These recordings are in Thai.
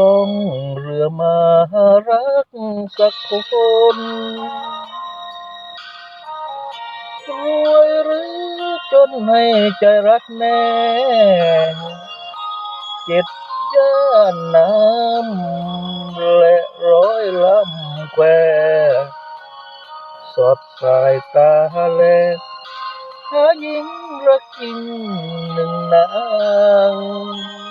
ลองเรือมารักสักคนรวยหรือจนให้ใจรักแน่เจ็ดย่านน้ำและร้อยลำแควสอดสายตาแลหาหญิงรักจริงหนึ่งนาง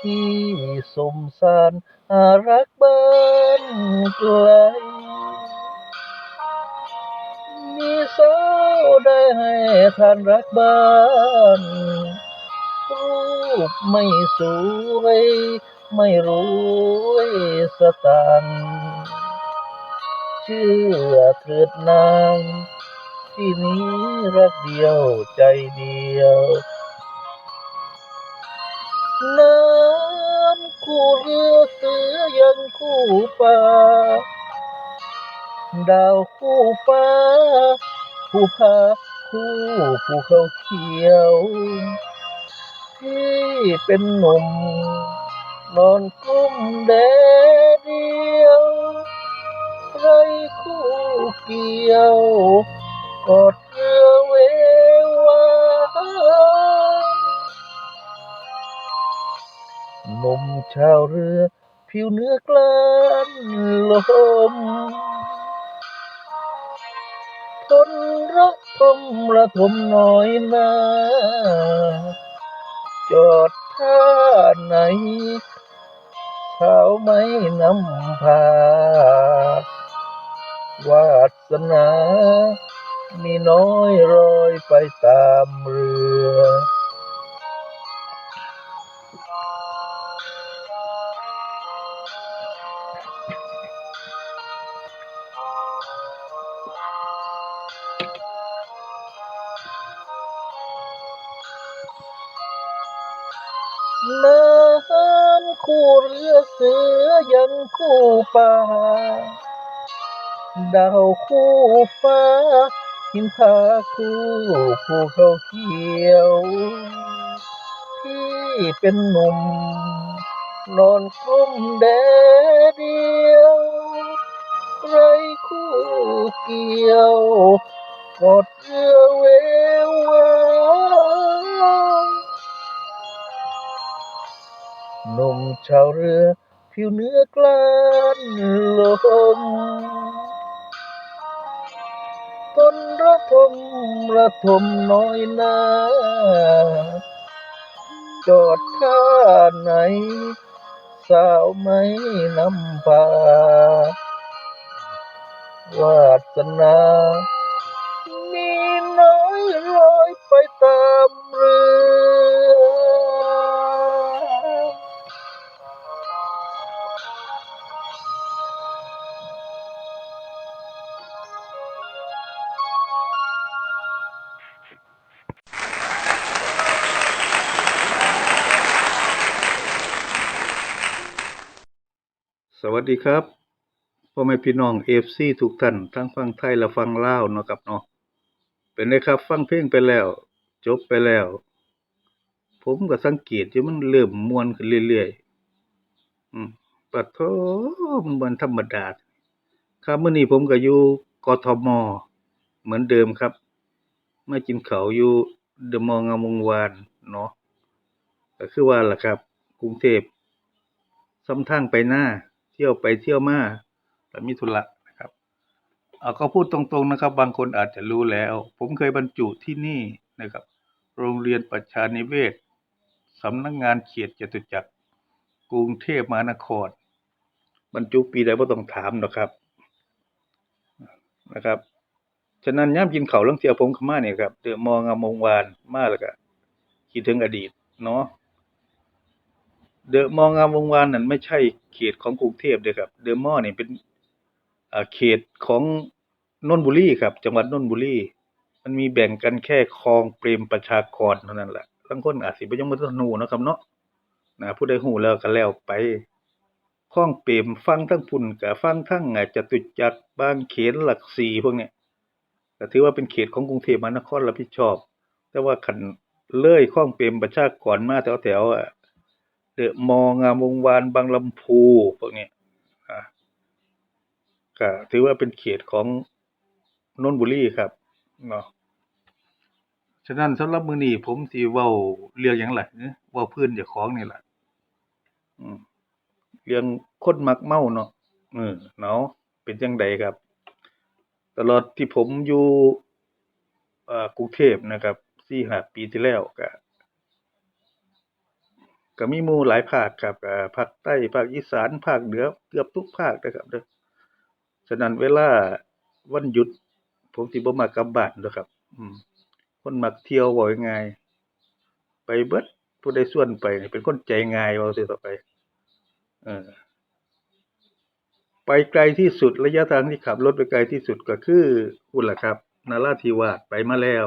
พี่สมสารหารักบ้านไกล มีสาวได้ให้ทานรักบ้านรูปไม่สวย ไม่รวยสตางค์เชื่อเถิดนางที่นี้รักเดียวใจเดียวน้ำคู่เรือเสือยังคู่ป่าดาวคู่ฟ้า ผู้พาคู่ภูเขาเขียวที่เป็นหนุ่ม นอนกุ้มแดดเดียวไรคู่เกี่ยวกอด หนุ่มชาวเรือ ผิวเนื้อกล้านลมทนระทมระทมน้อยนาจอดท่าไหนสาวไม่นำพาวาสนา มีน้อยรอยไปตามเรือ น้ำคู่เรือเสือยังคู่ป่า ดาวคู่ฟ้า หินผาคู่ภูเขาเขียวที่เป็นหนุ่ม นอนกลุ้มแดดเดียวไรคู่เกี่ยวกอดเรือเว นุ่มชาวเรือ ผิวเนื้อกล้านลมทนระทมระทมน้อยนาจอดท่าไหน สาวไม่นำพาวาสนามีน้อยรอยไปตามเรือ สวัสดีครับพ่อแม่พี่น้องเอฟซีทุกท่านทั้งฟังไทยและฟังลาวเนาะครับเนาะเป็นไงครับ ฟังเพลงไปแล้ว จบไปแล้ว ผมก็สังเกตอยู่มันเริ่มมวนขึ้นเรื่อยๆอืมปะโถมันธรรมดา ครับเมื้อนี้ผมก็อยู่กทมเหมือนเดิมครับมากินข้าอยู่เดมอลล์งามวงวานเนาะก็คือว่าล่ะครับ กรุงเทพส่ำทางไปหน้า ที่ยวไปเที่ยวมาก็มีธุระนะครับเอาก็พูดตรงๆนะครับ บางคนอาจจะรู้แล้ว ผมเคยบรรจุที่นี่นะครับ โรงเรียนประชานิเวศสำนักงานเขตจตุจักรกรุงเทพมหานคร บรรจุปีใดบ่ต้องถามดอกครับนะครับฉะนั้นยามกินเข้าวลางเที่ยผมก็มาเนี่ยครับเดือมอลล์งามวงวานมากแล้วก็คิดถึงอดีตเนาะ เดอะมอลล์งามวงวานนั่นไม่ใช่เขตของกรุงเทพเด้อครับ เดอะมอลล์นี่เป็นเขตของนนทบุรีครับ จังหวัดนนทบุรี มันมีแบ่งกันแค่คลองเปรมประชากรเท่านั้นแหละบางคนอาจสิบ่ยังบ่ทันรู้นะครับเนาะนะผู้ใดรู้แล้วก็แล้วไปคลองเปรมฟังทั้งพุ่นก็ฟังทั้งอ่จตุจักรบางเขนหลักสี่พวกเนี้ยก็ถือว่าเป็นเขตของกรุงเทพมหานครรับผิดชอบ แต่ว่าคันเลื่อยคลองเปรมประชากรมาแถวๆอ่า เดอะมอลล์งามวงวานบางลำพูพวกนี้อ่าก็ถือว่าเป็นเขตของนนทบุรีครับเนาะฉะนั้นสำหรับมื้อนี้ผมสิเว้าเรื่องหยังล่ะเว้าพื้นเจ้าของนี่ล่ะอืมเรื่องคนมักเมาเนาะเออเนาะเป็นจังใดครับ ตลอดที่ผมอยู่เอ่อกรุงเทพนะครับ4-5ปีที่แล้วก็ ก็มีมูหลายภาคครับภาคใต้ภาคอีสานภาคเหนือเกือบทุกภาคเด้อครับเด้อฉะนั้นเวลาวันหยุด ผมสิบ่มักกลับบ้านดอกครับ อืม คนมักเที่ยวเว้าง่ายไปเบิดผู้ใดชวนไป เป็นคนใจง่ายเว้าซื่อต่อไป เออไปไกลที่สุดระยะทางที่ขับรถไปไกลที่สุดก็คือพู้นล่ะครับ นาราธิวาสไปมาแล้ว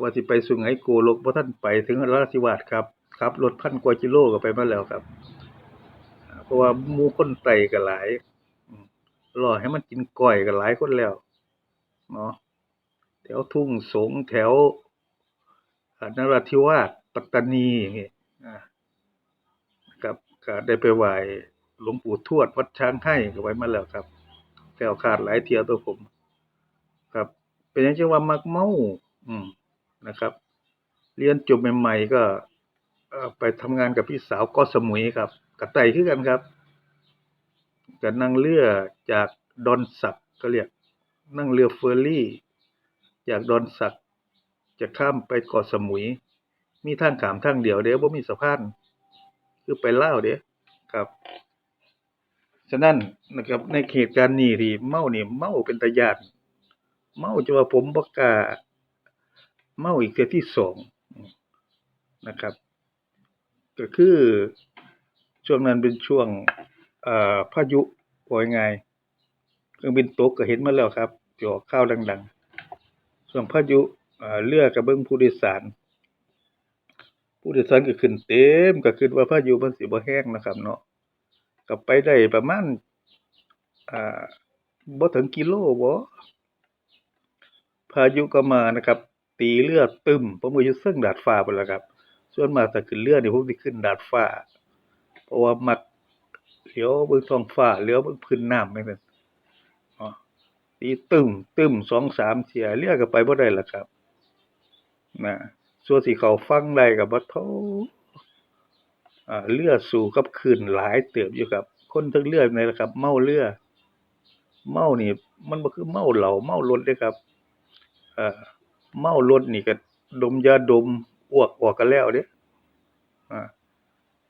ว่าสิไปสุไหงโกลกบ่ทันไปถึงนาราธิวาสครับ ขับรถพันกว่ากิโลก็ไปมาแล้วครับ เพราะว่ามูคนไต้ก็หลายรอให้มันกินก้อยก็หลายคนแล้วเนาะแถวทุ่งสงแถวนราธิวาสปัตตานีอย่างงี้อาครับก็ได้ไปไหว้หลวงปู่ทวดวัดช้างให้ก็ไปมาแล้วครับแคล้วคาดหลายเที่ยวตัวผม ครับ เป็นหยังจังว่ามักเมา อืมนะครับ เรียนจบใหม่ๆก็ ไปทำงานกับพี่สาวกาะสมุยครับก็ไต้คือกันครับก็นั่งเรือจากดอนสักเขาเรียกนั่งเรือเฟอร์รี่ จากดอนสักจะข้ามไปเกาะสมุย มีทางขามทางเดียวเดะบ่มีสะพานคือไปเล่าเดะครับฉะนั้นนะครับในเหตุการณ์นี้ที่เมานี่เมาเป็นตายานเมาจนว่าผมบ่กาเมาอีกเทือที่2อืมนะครับ ก็คือช่วงนั้นเป็นช่วงเอ่อพายุว่าง่ายๆเครื่องบินตกก็เห็นมาแล้วครับที่อกข่าวดังๆช่วงพายุเรือก็เบิ่งผู้โดยสาร ผู้โดยสารก็ขึ้นเต็มก็คิดว่าพายุมันสิบ่แรงนะครับเนาะก็ไปได้ประมาณอ่าบ่ถึงกิโลบ่พายุก็มานะครับ ตีเรือตึมผมก็อยู่เทิงดาดฟ้าพู้นล่ะครับ ส่วนมากถ้าขึ้นเรือนี่ผมสิขึ้นดาดฟ้า เพราะว่ามักเหลียวเบิ่งท้องฟ้าเหลียวเบิ่งพื้นน้ำจั่งซั้นอ้อตีตึ้มตึ้ม2-3เที่ยเรือก็ไปบ่ได้ล้วครับนะส่วนสิเขาฝั่งได้ก็บ่โธ่อ่าเรือสู้กับคลื่นหลายเติบอยู่ครับ คนเทิงเรือนั่นแหละครับ เมาเรือ เมานี่ มันบ่คือเมาเหล้าเมารถเดะครับเอ่อเมารถนี่ก็ดมยาดม อ้วกออกก็แล้วเดะอา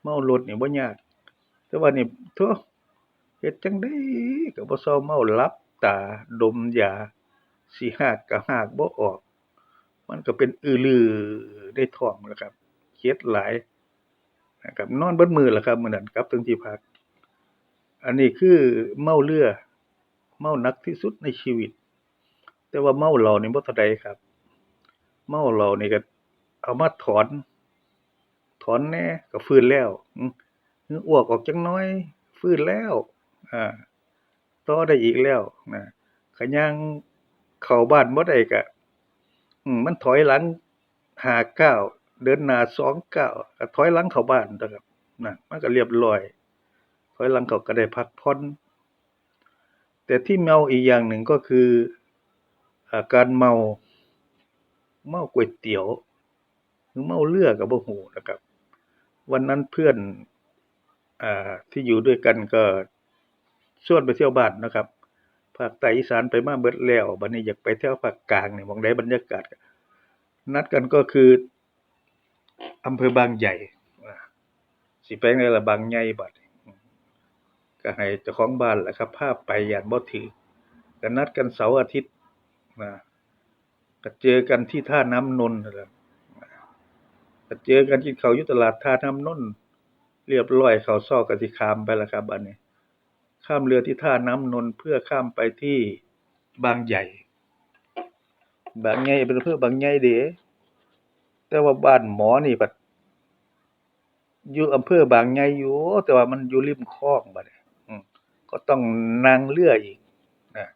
เมารถนี่บ่ยาก แต่ว่านี่โธ่วเฮ็ดจังใดก็บ่เซาเมาหลับตาดมยาสิฮากก็ฮากบ่ออก มันก็เป็นอือลือในท้องนั่นล่ะครับเครียดหลายนะครับนอนเบิดมื้อล่ะครับมื้อนั้นกลับถึงที่พัก อันนี้คือเมาเรือ เมาหนักที่สุดในชีวิต แต่ว่าเมาเหล้านี่บ่เท่าใดครับ เมาเหล้านี่ก็ เอามาถอน ถอนแน่ก็ฟื้นแล้วอือ้วกออกจักหน่อย ฟื้นแล้วอาต่อได้อีกแล้วนะคันย่างเข้าบ้านบ่ได้ก็มันถอยหลัง5ก้าเดินหน้า2ก้าก็ถอยหลังเข้าบ้านตั่วครับนะมันก็เรียบร้อย ถอยหลังเขาก็ได้พักผ่อนแต่ที่เมาอีกอย่างหนึ่งก็คืออาการเมา เมาก๋วยเตี๋ยว เมาเรือก็บ่ฮู้นะครับ วันนั้นเพื่อนอ่าที่อยู่ด้วยกันก็ชวนไปเที่ยวบ้านนะครับภาคใต้อีสานไปมาเบิดแล้วบัดนี้อยากไปแถวภาคกลางนี่หม้องใดบรรยากาศ นัดกันก็คืออำเภอบางใหญ่สิไปงใดล่ะบางใหญ่บัดก็ให้เจ้าของบ้านแหละครับพาไปย้านบ่ถึกก็นัดกันเสาร์อาทิตย์อาก็เจอกันที่ท่าน้ำนนท์นะ ก็เจอกันกินข้าวอยู่ตลาดท่าน้ำนนท์เรียบร้อยเขาวเช้าก็สิข้ามไปแล้วครับบัดนี้ ข้ามเรือที่ท่าน้ำนนท์เพื่อข้ามไปที่บางใหญ่ บางใหญ่เป็นอำเภอบางใหญ่เดะแต่ว่าบ้านหมอนี่บัดอยู่อำเภอบางใหญ่อยู่ แต่ว่ามันอยู่ริมคลองบัดนี้ก็ต้องนั่งเรืออีกอา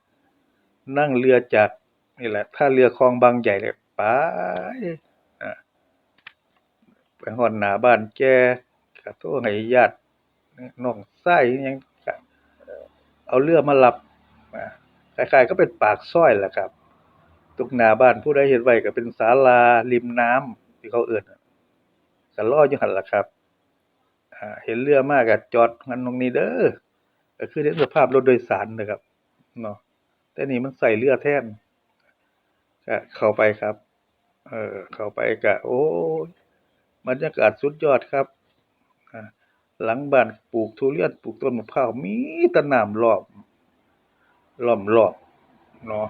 นั่งเรือจากนี่แหละท่าเรือคลองบางใหญ่เนี่ยไป ไปฮอดหน้าบ้านแกก็โทรให้ญาติน้องชายอิหยังก็เอาเรือมารับอาคล้าย ๆ ก็เป็นปากซอยแหละครับ ตรงหน้าบ้านผู้ใดเฮ็ดไว้ก็เป็นศาลาริมน้ำที่เขาเอิ้นก็รออยู่หั่นล่ะครับ อ่า เห็นเรือมาก็จอดหันตรงนี้เด้อ ก็คือในสภาพรถโดยสารนะครับเนาะ แต่นี่มันใส่เรือแทนก็เข้าไปครับ เออ เข้าไปก็โอ้ย บรรยากาศสุดยอดครับหลังบ้านปลูกทุเรียนปลูกต้นมะพร้าวมีต่น้ำล้อมล้อมรอบเนาะ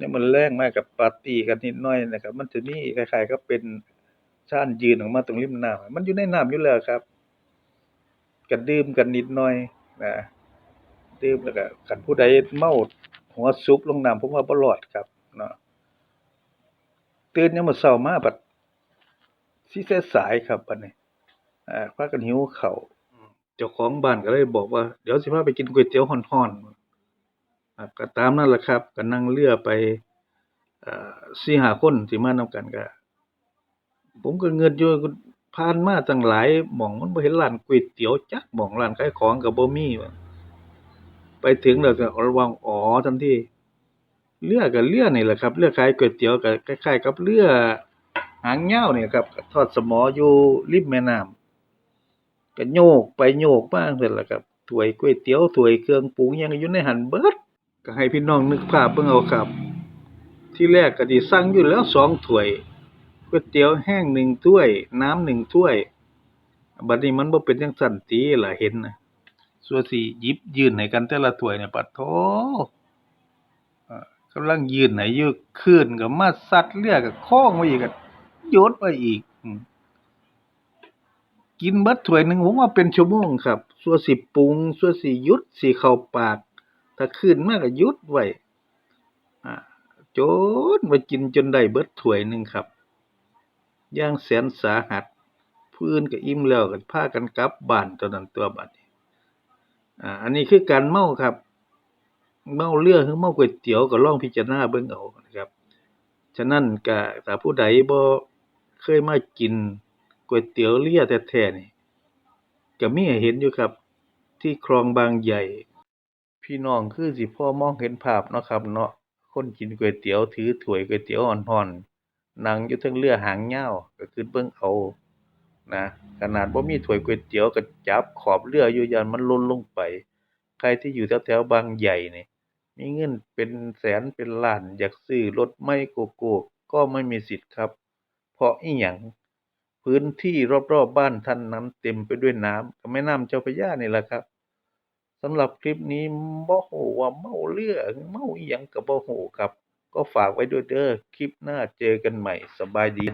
ยามมื้อแลงมาก็ปาร์ตี้กันนิดหน่อยนะครับ มันจะมีคล้ายๆกับเป็นชานยืนออกมาตรงริมน้ำมันอยู่ในน้ำอยู่แล้วครับก็ดื่มกันนิดหน่อยนะดื่มแล้วก็คันผู้ใดเมาหัวซุบลงน้ำผมว่าบ่รอดครับเนาะตื่นยามมื้อเช้ามาบัด สิสายครับบัดนี้อ่าพากันหิวข้าวเจ้าของบ้านก็เลยบอกว่า เดี๋ยวสิพาไปกินก๋วยเตี๋ยวร้อนๆอ่าก็ตามนั้นล่ะครับ ก็นั่งเรือไปเอ่อ4-5คนที่มานำกันก็ผมก็เงึดอยู่ผ่านมาตั้งหลายหม้องมันบ่เห็นร้านก๋วยเตี๋ยวจักหม้องร้านขายของก็บ่มีว่าไปถึงแล้วก็ระวังอ๋อทันทีเรือก็เรือนี่แหละครับเรือขายก๋วยเตี๋ยวก็คล้ายๆกับเรือ หางยาวนี่ยครับทอดสมออยู่ริมแม่น้ำก็โยกไปโยกมาจั่งซี้ล่ะครับถ้วยก๋วยเตี๋ยวถ้วยเครื่องปรุงยังอยู่ในหันเบิดก็ให้พี่น้องนึกภาพเบิ่งเอาครับ ที่แรกก็สิสั่งอยู่แล้วสองถ้วยก๋วยเตี๋ยวแห้งหนึ่งถ้วย น้ำหนึ่งถ้วย บัดนี้มันบ่เป็นจังซั้นติล่ะเห็นนะส่วนสิหยิบยื่นให้กันแต่ละถ้วยเนี่ยปะโถอ่ากำลังยืนไหนยู่คลื่นก็มาซัดเรือก็คล้องไว้อีกก็โยนไปอีกกินเบิดถ้วยหนึ่งผมว่าเป็นชั่วโมงครับสั่วสิปรุงสั่วสิยุดสิเข้าปาก ถ้าคลื่นมากก็ยุดไว้จนว่ากินจนได้เบิดถ้วยหนึ่งครับย่างแสนสาหัสผู้นก็อิ่มแล้วก็พากันกลับบ้านเท่านั้นตัวบัดนี้อ่า อันนี้คือการเมาครับ เมาเรือดหรือเมาก๋วยเตี๋ยวก็ลองพิจารณาเบิ่งเอานะครับ ฉะนั้นก็ถ้าผู้ใดบ่ เคยมากินก๋วยเตี๋ยวเรือแท้ๆนี่ ก็มีให้เห็นอยู่ครับ ที่คลองบางใหญ่ พี่น้องคือสิพอมองเห็นภาพเนาะครับ เนาะคนกินก๋วยเตี๋ยวถือถ้วยก๋วยเตี๋ยวร้อนๆนั่งอยู่เทิงเรือหางยาวก็คือเบิ่งเอานะขนาดบ่มีถ้วยก๋วยเตี๋ยวก็จับขอบเรืออยู่ยันมันล่นลงไป ใครที่อยู่แถวๆบางใหญ่นี่มีเงินเป็นแสนเป็นล้านอยากซื้อรถใหม่โกโก้ก็ไม่มีสิทธิ์ครับ ราะอิหยังพื้นที่รอบๆบบ้านท่านนั้นเต็มไปด้วยน้ำก็แม่น้ำเจ้าพระยานี่แหละครับสำหรับคลิปนี้บ่โหว่าเมาเลือเมาอิหยังกับบ่โหครับ ก็ฝากไว้ด้วยเด้อคลิปหน้าเจอกันใหม่สบายดี